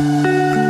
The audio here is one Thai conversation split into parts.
บ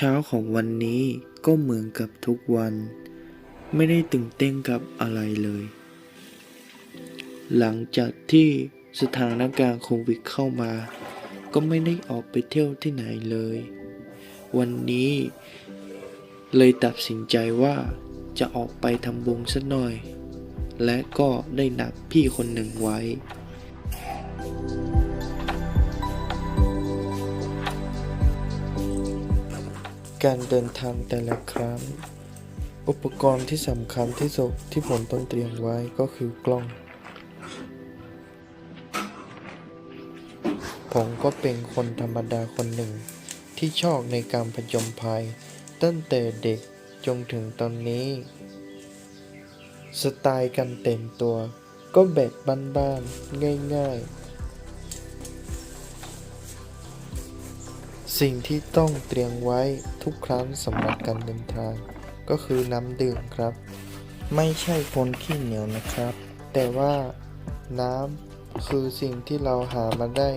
ช้าของวันนี้ก็เหมือนกับทุกวัน ไม่ได้ตื่นเต้นกับอะไรเลย หลังจากที่สถานการณ์โควิดเข้ามา ก็ไม่ได้ออกไปเที่ยวที่ไหนเลย วันนี้เลยตัดสินใจว่าจะออกไปทำบุญสักหน่อย และก็ได้นัดพี่คนหนึ่งไว้ การเดินทางแต่ละครั้ง อุปกรณ์ที่สำคัญที่สุดที่ผมต้องเตรียมไว้ก็คือกล้อง ผมก็เป็นคนธรรมดาคนหนึ่ง ที่ชอบในการผจญภัย ตั้งแต่เด็กจนถึงตอนนี้ สไตล์การแต่งตัวก็แบบบ้านๆง่าย ๆ สิ่งที่ต้องเตรียมไว้ทุกครั้งสำหรับการเดินทาง ก็คือน้ำดื่มครับ ไม่ใช่คนขี้เหนียวนะครับ แต่ว่าน้ำคือสิ่งที่เราหามาได้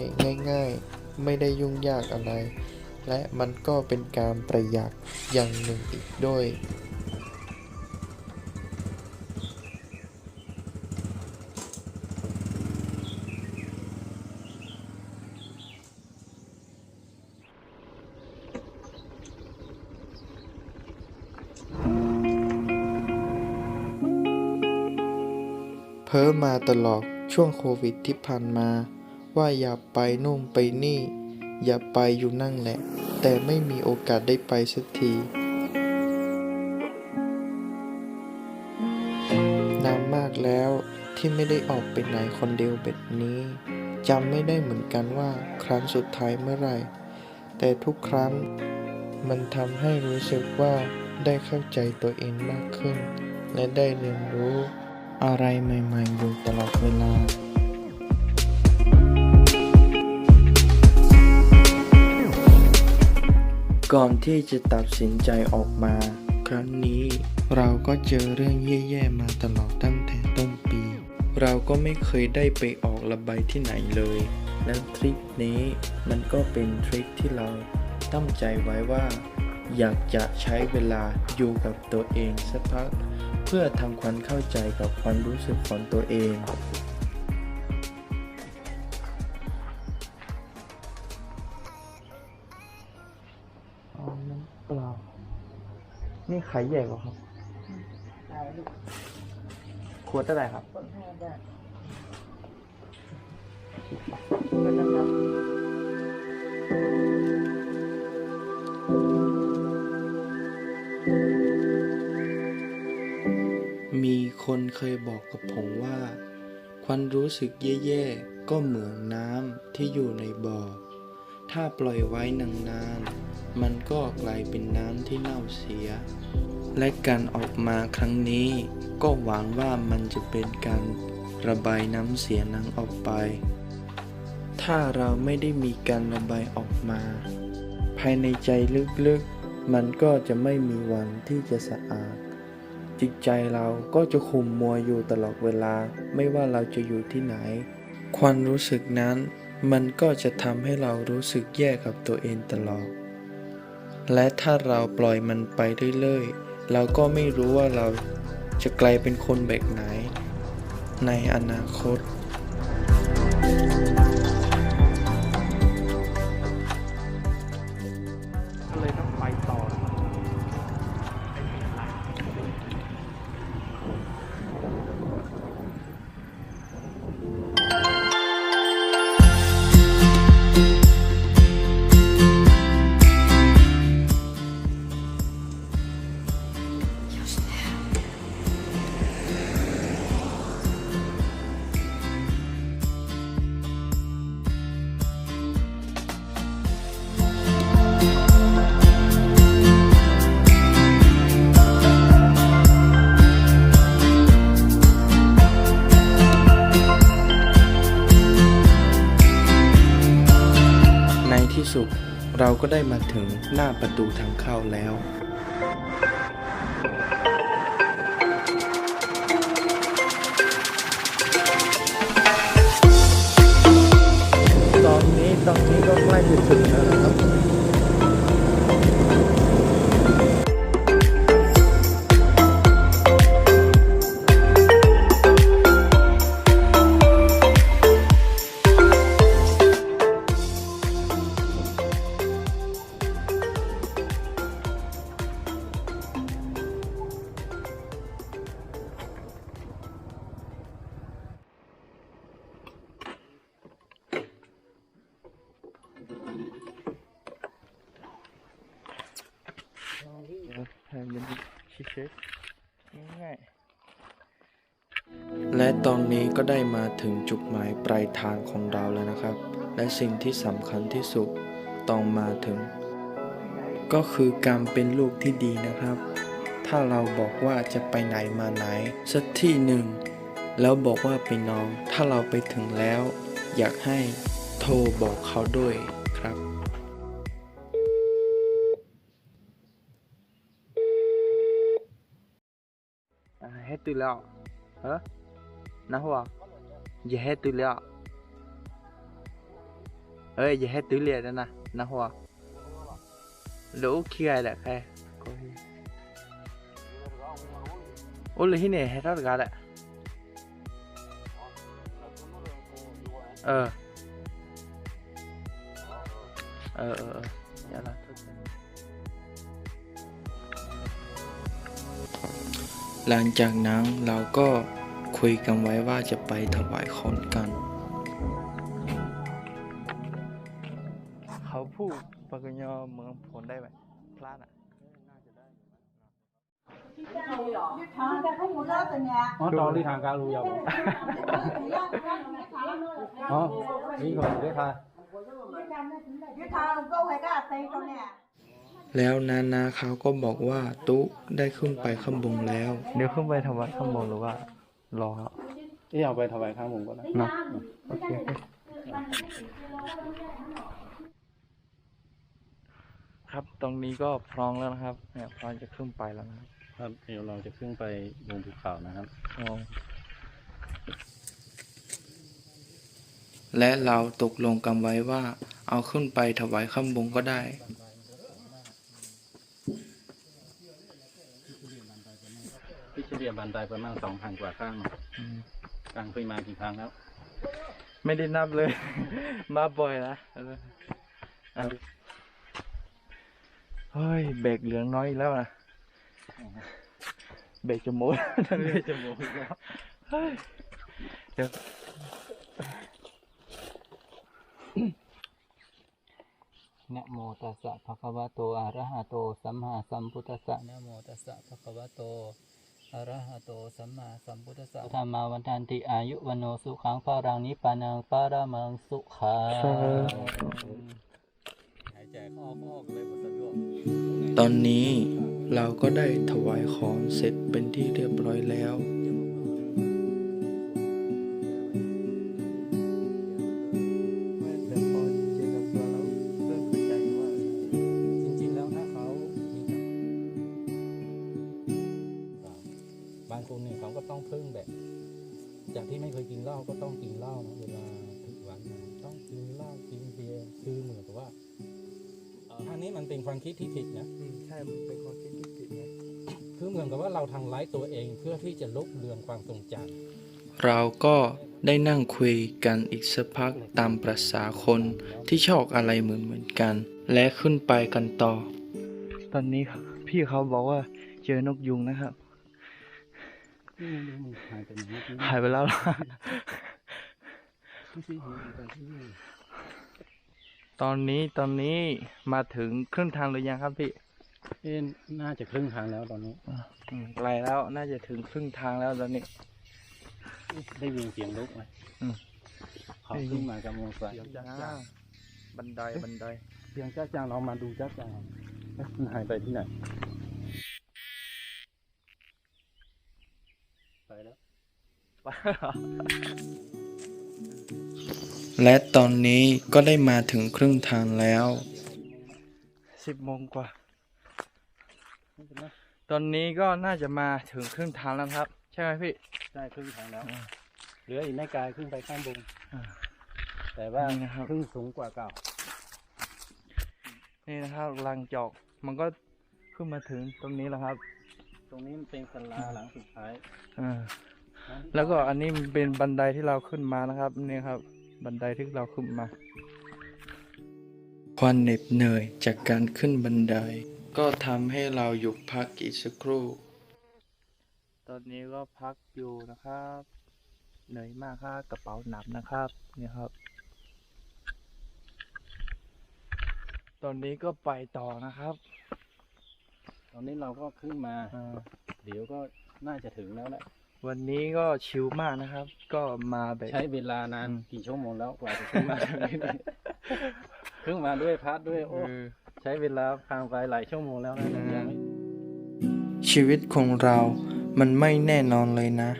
ง่าย ๆ ไม่ได้ยุ่งยากอะไร และมันก็เป็นการประหยัดอย่างหนึ่งอีกด้วย พ้อมาตลอดช่วงโควิดที่ผ่านมา ว่าอย่าไปนู่นไปนี่ อย่าไปอยู่นั่นแหละ แต่ไม่มีโอกาสได้ไปสักทีนานมากแล้วที่ไม่ได้ออกไปไหนคนเดียวแบบนี้จำไม่ได้เหมือนกันว่าครั้งสุดท้ายเมื่อไหร่ แต่ทุกครั้งมันทำให้รู้สึกว่าได้เข้าใจตัวเองมากขึ้น และได้เรียนรู้ อะไรใหม่ๆอยู่ตลอดเวลาก่อนที่จะตัดสินใจออกมา ครั้งนี้เราก็เจอเรื่องแย่ๆมาตลอดตั้งแต่ต้นปี เราก็ไม่เคยได้ไปออกระบายที่ไหนเลย และทริปนี้มันก็เป็นทริปที่เราตั้งใจไว้ว่า อยากจะใช้เวลาอยู่กับตัวเองสักพัก เพื่อทำความเข้าใจกับความรู้สึกของตัวเองอ๋อน้ำเปล่า นี่ขายใหญ่กว่าครับถ่ายรูปขวดเท่าไหร่ครับคนให้ได้ก็นะครับ มีคนเคยบอกกับผมว่า ความรู้สึกแย่ๆ ก็เหมือนน้ำที่อยู่ในบ่อ ถ้าปล่อยไว้นานๆ มันก็กลายเป็นน้ำที่เน่าเสีย และการออกมาครั้งนี้ ก็หวังว่ามันจะเป็นการระบายน้ำเสียนั้นออกไป ถ้าเราไม่ได้มีการระบายออกมา ภายในใจลึกๆ มันก็จะไม่มีวันที่จะสะอาด จิตใจเราก็จะขุ่มมัวอยู่ตลอดเวลา ไม่ว่าเราจะอยู่ที่ไหน ความรู้สึกนั้น มันก็จะทำให้เรารู้สึกแย่กับตัวเองตลอด และถ้าเราปล่อยมันไปเรื่อยๆ เราก็ไม่รู้ว่าเราจะกลายเป็นคนแบบไหน ในอนาคต ที่สุดเราก็ได้มาถึงหน้าประตูทางเข้าแล้ว ตอนนี้ตอนนี้ก็ใกล้จะถึงแล้วนะครับ เช็คง่ายและตอนนี้ก็ได้มาถึงจุดหมายปลายทางของเราแล้วนะครับ และสิ่งที่สำคัญที่สุดต้องมาถึง ก็คือการเป็นลูกที่ดีนะครับ ถ้าเราบอกว่าจะไปไหนมาไหน สักที่หนึ่ง แล้วบอกว่าไปน้อนถ้าเราไปถึงแล้ว อยากให้โทรบอกเขาด้วยครับ tư liệu hả? Nó hoa. Giờ hết tư liệu ơi giờ hết tư liệu đó nè. Nó hoa. Lũ kia là khai ôi là hình này hết rất gà đấy ờ. Ờ ờ ờ. Dạ là หลังจากนั้นเราก็คุยกันไว้ว่าจะไปถวายของกัน เขาพูดปากยอเมืองผลได้ไหมพลาดอะอ๋อตอนที่ทางการรู้ยาวอ๋อนี่ก่อนได้ค่ะยุทาลุงก็ไว้ก็ตีตรงเนี้ย แล้วนานาเขาก็บอกว่าตุ๊ได้ขึ้นไปข้างบนแล้ว เดี๋ยวขึ้นไปทำวัดข้างบนหรือว่ารอที่เอาไปถวายข้างบนก็ได้นะโอเคครับตรงนี้ก็พร้อมแล้วนะครับเนี่ยพร้อมจะขึ้นไปแล้วนะครับเดี๋ยวเราจะขึ้นไปบนภูเขานะครับอ๋อและเราตกลงกันไว้ว่า เอาขึ้นไปถวายข้างบนก็ได้ เฉลี่ยบันไดประมาณสองพันกว่าข้างกลางเคยมากี่ครั้งแล้ว ไม่ได้นับเลย มาบ่อยนะเอออะเฮ้ยเบรกเหลืองน้อยอีกแล้วนะเบรกจะหมดเรื่อยจะโมกแล้วเฮ้ยเดี๋ยวนะโมตัสสะภะคะวะโตอะระหะโต สัมมาสัมพุทธัสสะนะโมตัสสะภะคะวะโต อะระหะโตสัมมาสัมพุทธัสสะธรรมาวันตันติอายุวันโนสุขังภารังนิพพานังปารามังสุขังหายใจเข้าออกเลยหมดสะดวกตอนนี้เราก็ได้ถวายของเสร็จเป็นที่เรียบร้อยแล้ว บางคนเนี่ยเขาก็ต้องพึ่งแบบ จากที่ไม่เคยกินเหล้าก็ต้องกินเหล้าเวลาถึงวันต้องกินเหล้ากินเบียร์คือเหมือนกับว่าอันนี้มันเป็นความคิดที่ผิดนะใช่มันเป็นความคิดที่ผิดไงคือเหมือนกับว่าเราทางไลฟ์ตัวเองเพื่อที่จะลบเลือนความทรงจำเราก็ได้นั่งคุยกันอีกสักพักตามประษาคนที่ชอบอะไรเหมือนเหมือนกัน และขึ้นไปกันต่อ ตอนนี้พี่เขาบอกว่าเจอนกยุงนะครับ หายไปไหนเมื่อกี้หายไปแล้วล่ะไม่ใช่เห็นตอนที่ตอนนี้ตอนนี้มาถึงครึ่งทางหรือยังครับพี่เอ็นน่าจะครึ่งทางแล้วตอนนี้อืมไกลแล้วน่าจะถึงครึ่งทางแล้วตอนนี้ ได้ยินเสียงลุกไหมอืมเขาขึ้นมากับมอเตอร์ไซค์อ่าบันไดบันไดเสียงจ้าจางเรามาดูจ้าจางเอ๊ะมันหายไปที่ไหนไปแล้ว และตอนนี้ก็ได้มาถึงครึ่งทางแล้วสิบโมงกว่าไม่เป็นไรตอนนี้ก็น่าจะมาถึงครึ่งทางแล้วครับ ใช่ไหมพี่ ได้ครึ่งทางแล้วอ่าเหลืออีกในกายขึ้นไปข้างบนอ่าแต่ว่านี่นะครับครึ่งสูงกว่าเก่า นี่นะครับลังจอก มันก็ขึ้นมาถึงตรงนี้แล้วครับ ตรงนี้มันเป็นศาลาหลังสุดท้าย อ่าหงที่ แล้วก็อันนี้มันเป็นบันไดที่เราขึ้นมานะครับนี่ครับ บันไดที่เราขึ้นมา ความเหน็ดเหนื่อยจากการขึ้นบันได ก็ทำให้เราหยุดพักอีกสักครู่ ตอนนี้ก็พักอยู่นะครับ เหนื่อยมากครับกระเป๋าหนักนะครับนี่ครับ ตอนนี้ก็ไปต่อนะครับ ตอนนี้เราก็ขึ้นมาอ่าเดี๋ยวก็น่าจะถึงแล้วแหละ วันนี้ก็ชิลมากนะครับ ก็มาแบบ ใช้เวลานานอืม กี่ชั่วโมงแล้วกว่าจะขึ้นมาถึงที่นี่ขึ้นมาด้วยพัดด้วยโอ้เออ ใช้เวลาทางไปหลายชั่วโมงแล้วนะอืมยังไม่ ชีวิตของเรามันไม่แน่นอนเลยนะ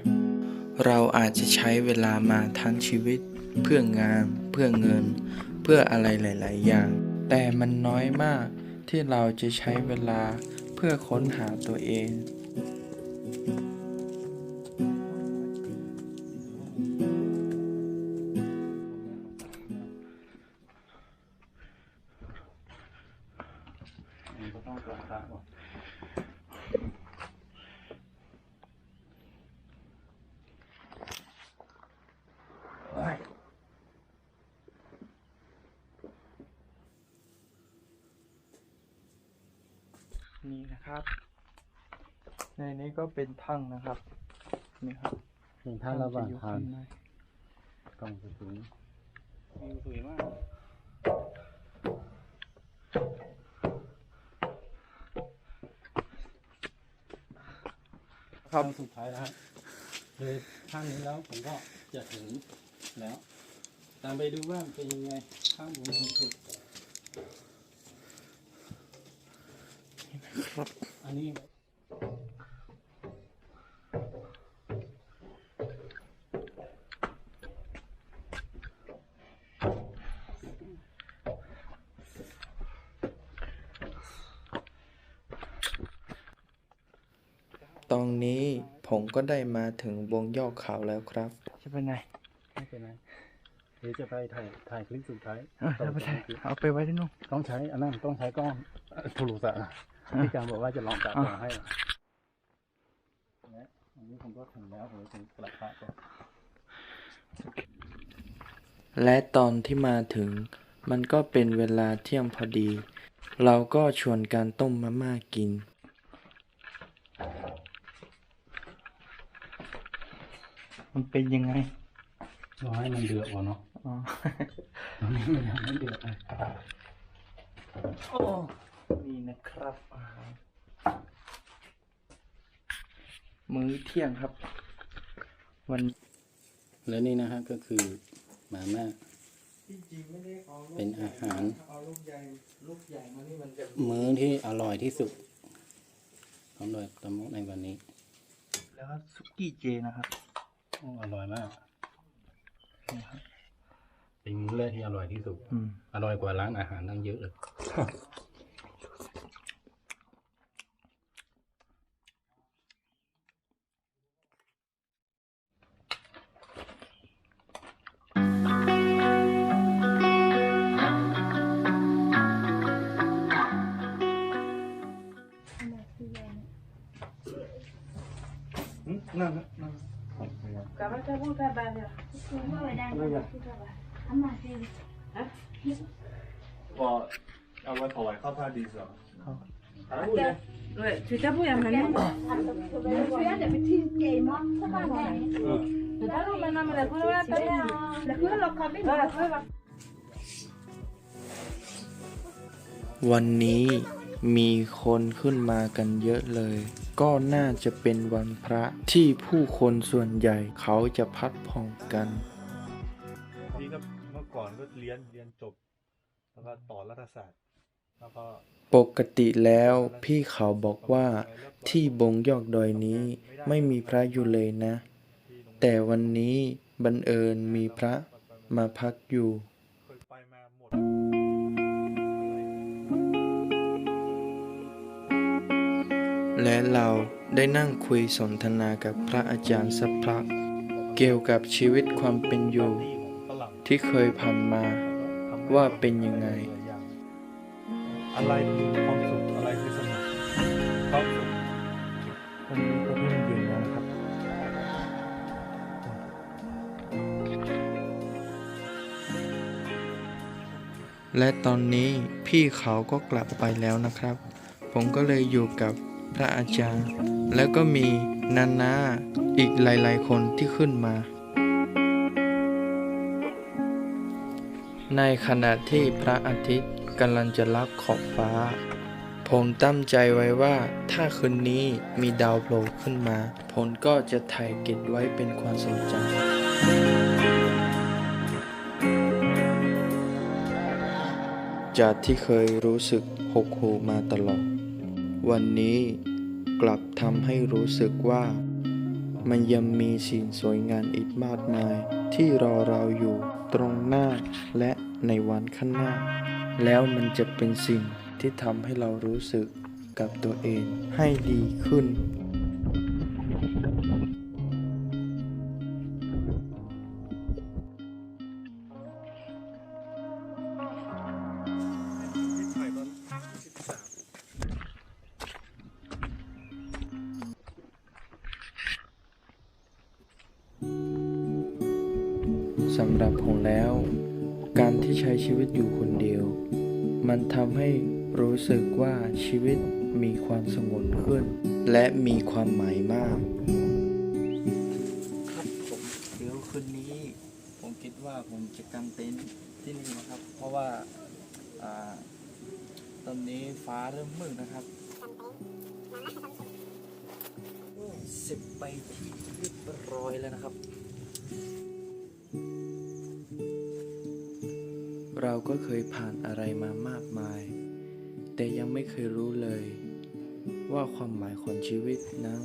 เราอาจจะใช้เวลามาทั้งชีวิต เพื่องาน เพื่อเงิน เพื่ออะไรหลาย ๆ อย่าง แต่มันน้อยมากที่เราจะใช้เวลาเพื่อค้นหาตัวเอง เป็นทั้งนะครับ นี่ครับเห็นท่านระหว่างจะอยู่ทางข้ในกล้องสวยๆวิวสวยมากครับขั้นสุดท้ายแล้วฮะเลยข้างนี้แล้วผมก็จะถึงแล้ว ตามไปดูว่าเป็นยังไงข้างบนสุดครับอันนี้ ตอนนี้ผมก็ ได้มาถึงวงยอดเขาแล้วครับ จะไปไหนไม่เป็นไรเดี๋ยวจะไปถ่ายถ่ายคลิปสุดท้ายเอาไปไหนเอาไปไว้ที่นู่น ต้องใช้อันนั้นต้องใช้กล้องเอ่อโทรศัพท์อะพี่การบอกว่าจะลองตัดต่อให้อะและอันนี้ผมก็ถึงแล้วผมจะถึงกลับพระก่อนและตอนที่มาถึง มันก็เป็นเวลาเที่ยงพอดี เราก็ชวนการต้มมาม่ากิน มันเป็นยังไงรอให้มันเดือดก่อนเนาะอ๋อตอนนี้มันยังไม่เดือดเลยนี่นะครับอาหารมื้อเที่ยงครับ วัน และนี่นะฮะก็คือหมาม่าเป็นอาหารเอาลูกใหญ่ลูกใหญ่มานี่มันจะมื้อที่อร่อยที่สุดของโดยตะมุในวันนี้ แล้วก็ซุกี้เจนะครับโอ้อร่อยมากเป็นมื้อแรกที่อร่อยที่สุดอืมอร่อยกว่าร้านอาหารตั้งเยอะเลย พอเอามาถวายข้าวพระดีสอหาผู้ใดจะไปทิ้ง？เกมองที่บ้านเอว่าต้อ那我们那么来过来，对呀，来过来老咖啡，来过来。วันนี้มีคนขึ้นมากันเยอะเลย ก็น่าจะเป็นวันพระที่ผู้คนส่วนใหญ่เขาจะพัดผ่องกันพี่ก็เมื่อก่อนก็เรียนเรียนจบ แล้วก็ต่อรัฐศาสตร์แล้วก็ปกติแล้วพี่เขาบอกว่าที่บงยอกดอยนี้ไม่มีพระอยู่เลยนะ แต่วันนี้บังเอิญมีพระมาพักอยู่ และเราได้นั่งคุยสนทนากับพระอาจารย์สักพักเกี่ยวกับชีวิตความเป็นอยู่ ที่เคยผ่านมาว่าเป็นยังไง อะไรคือความสุขอะไรคือสนุกความสุขวันนี้ก็เพิ่งเย็นแล้วนะครับและตอนนี้พี่เขาก็กลับไปแล้วนะครับ ผมก็เลยอยู่กับ พระอาจารย์ แล้วก็มีนานาอีกหลาย ๆ คนที่ขึ้นมา ในขณะที่พระอาทิตย์กำลังจะรับขอบฟ้า ผมตั้งใจไว้ว่าถ้าคืนนี้มีดาวโผล่ขึ้นมา ผมก็จะถ่ายเก็บไว้เป็นความทรงจำจากที่เคยรู้สึกหกหูมาตลอด วันนี้กลับทำให้รู้สึกว่า มันยังมีสิ่งสวยงามอีกมากมาย ที่รอเราอยู่ตรงหน้าและในวันข้างหน้า แล้วมันจะเป็นสิ่งที่ทำให้เรารู้สึกกับตัวเองให้ดีขึ้น สำหรับผมแล้ว การที่ใช้ชีวิตอยู่คนเดียว มันทำให้รู้สึกว่าชีวิตมีความสงบขึ้น และมีความหมายมาก ครับผมเดี๋ยวคืนนี้ ผมคิดว่าผมจะกางเต็นท์ที่นี่นะครับ เพราะว่าอตอนนี้ฟ้าเริ่มมืดนะครับ เราก็เคยผ่านอะไรมามากมาย แต่ยังไม่เคยรู้เลย ว่าความหมายของชีวิตนั้น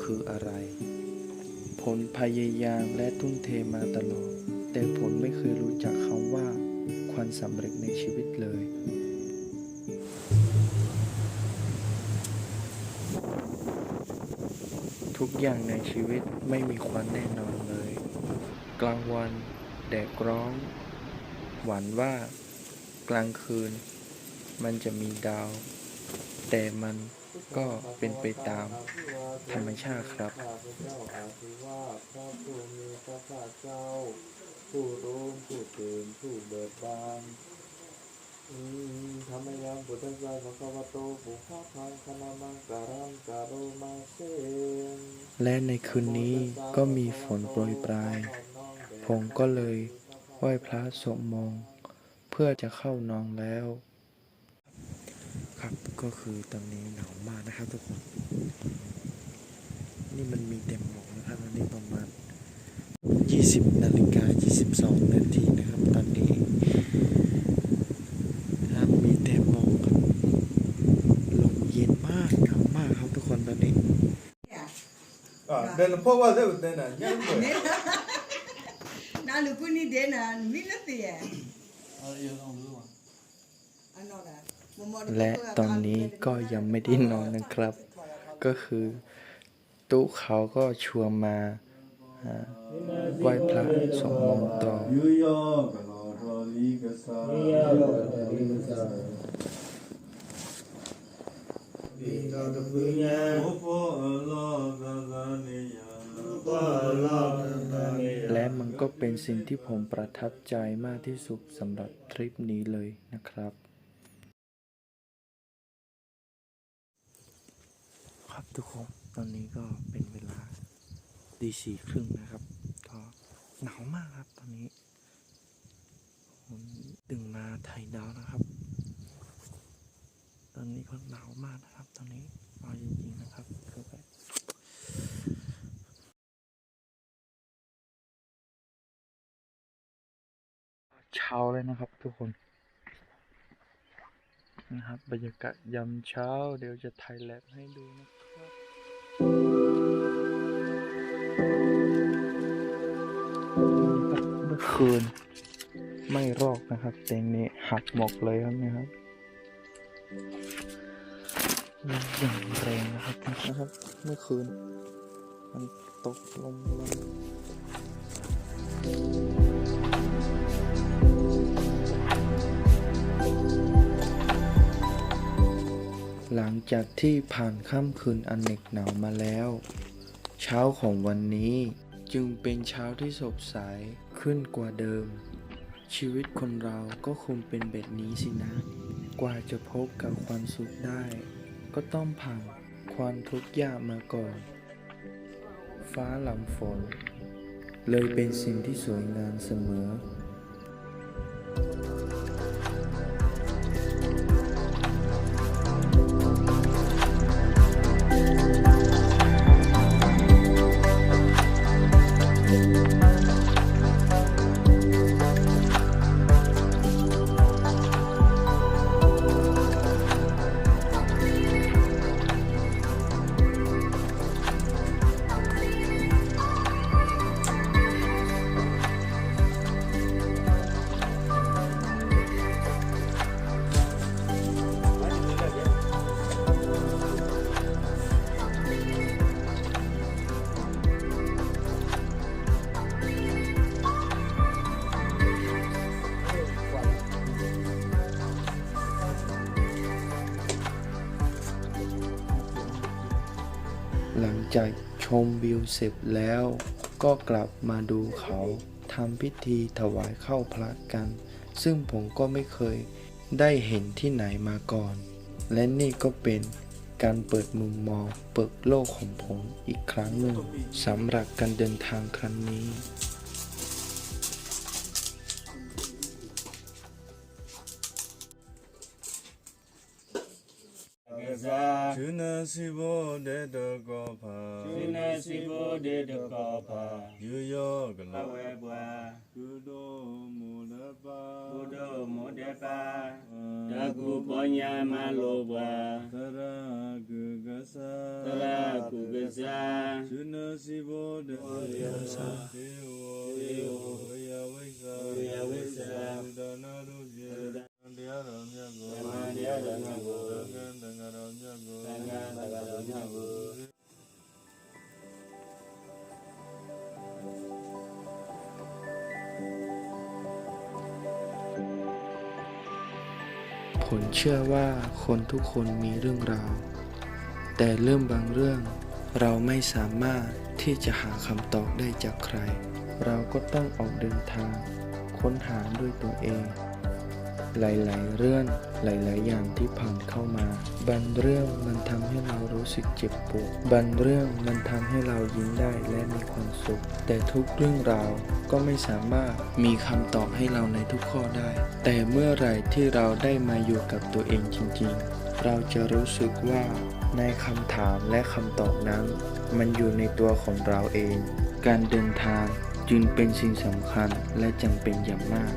คืออะไร ผลพยายามและทุ่มเทมาตลอด แต่ผลไม่เคยรู้จักคำว่า ความสำเร็จในชีวิตเลยทุกอย่างในชีวิตไม่มีความแน่นอนเลย กลางวัน แดดร้อน หวั่นว่ากลางคืน มันจะมีดาว แต่มันก็เป็นไปตามธรรมชาติครับข้าพเจ้าอาภิวาทพระผู้มีพระภาคเจ้าผู้รู้ผู้ตื่นผู้เบิกบานอืมธรรมยังพุทธสสะภะคะวะโตปุพพะพังคณมังการังการุมาเสนและในคืนนี้ก็มีฝนโปรยปลาย ผมก็เลย ไหว้พระสวดมนต์เพื่อจะเข้านอนแล้ว ครับก็คือตอนนี้หนาวมากนะครับทุกคน นี่มันมีเต็มหมอกนะครับตอนนี้ประมาณ 20นาฬิกา22 นาทีนะครับตอนนี้ครับมีเต็มหมอกครับลมเย็นมากหนาวมากครับทุกคนตอนนี้อ่าเดินพ่อว่า เดินนอะยังเปิด Nalu kuni dena milati ya. เและตอนนี้ก็ยังไม่ได้นอนนะครับ ก็คือตุ๊เขาก็ชวนมาไหว้พระสวดมนต์ต่อยุยกะโลโรลิกะสายุยกะโลกะสาวิกาตปุญญาโอปอะลาลาเน และมันก็เป็นสิ่งที่ผมประทับใจมากที่สุดสำหรับทริปนี้เลยนะครับ ครับทุกคนตอนนี้ก็เป็นเวลาตีสี่ครึ่งนะครับ ก็หนาวมากครับตอนนี้ผมตื่นมาไทยดาวนะครับ ตอนนี้ก็หนาวมากนะครับ ตอนนี้เอาจริงๆนะครับคือแบบ เช้าเลยนะครับทุกคน นะครับ บรรยากาศยามเช้า เดี๋ยวจะถ่ายแลบให้ดูนะครับเมื่อคืน ไม่รอกนะครับ เต็นนี้หักหมดเลยครับเนี่ยครับลมอย่างแรงนะครับนะครับ เมื่อคืน มันตกลงมา หลังจากที่ผ่านค่ำคืนอันเหน็บหนาวมาแล้ว เช้าของวันนี้จึงเป็นเช้าที่สดใสขึ้นกว่าเดิม ชีวิตคนเราก็คงเป็นแบบนี้สินะ กว่าจะพบกับความสุขได้ ก็ต้องผ่านความทุกข์ยากมาก่อน ฟ้าหลังฝน เลยเป็นสิ่งที่สวยงามเสมอ ชมวิวเสร็จแล้ว ก็กลับมาดูเขาทำพิธีถวายเข้าพระกัน ซึ่งผมก็ไม่เคยได้เห็นที่ไหนมาก่อน และนี่ก็เป็นการเปิดมุมมองเปิดโลกของผมอีกครั้งหนึ่งสำหรับการเดินทางครั้งนี้ ชุนาสิโบเดตโกภาสินาสิโบเดตกอภายุโยกลาเวบวากุโดมุลปาพุโดโมเดปาตะกุปัญญามาโลบวาตระกุก สะ ตระกุกษา ชุนาสิโบเดตโกเทโวเทโวยาวิสา ยาวิสา ดานารุเจတရားတော်မြတ်ကို ဓမ္မတရားတော်မြတ်ကို သံဃာတန်ဃာတော်မြတ်ကို သံဃာတန်ဃာတော်မြတ်ကို ผมเชื่อว่าคนทุกคนมีเรื่องราว แต่เรื่องบางเรื่อง เราไม่สามารถที่จะหาคำตอบได้จากใคร เราก็ต้องออกเดินทาง ค้นหาด้วยตัวเอง หลาย ๆ เรื่องหลาย ๆ อย่างที่ผ่านเข้ามา บางเรื่องมันทำให้เรารู้สึกเจ็บปวด บางเรื่องมันทำให้เรายิ้มได้และมีความสุข แต่ทุกเรื่องราวก็ไม่สามารถมีคำตอบให้เราในทุกข้อได้ แต่เมื่อไหร่ที่เราได้มาอยู่กับตัวเองจริง ๆ เราจะรู้สึกว่าในคำถามและคำตอบนั้น มันอยู่ในตัวของเราเอง การเดินทางจึงเป็นสิ่งสำคัญและจำเป็นอย่างมาก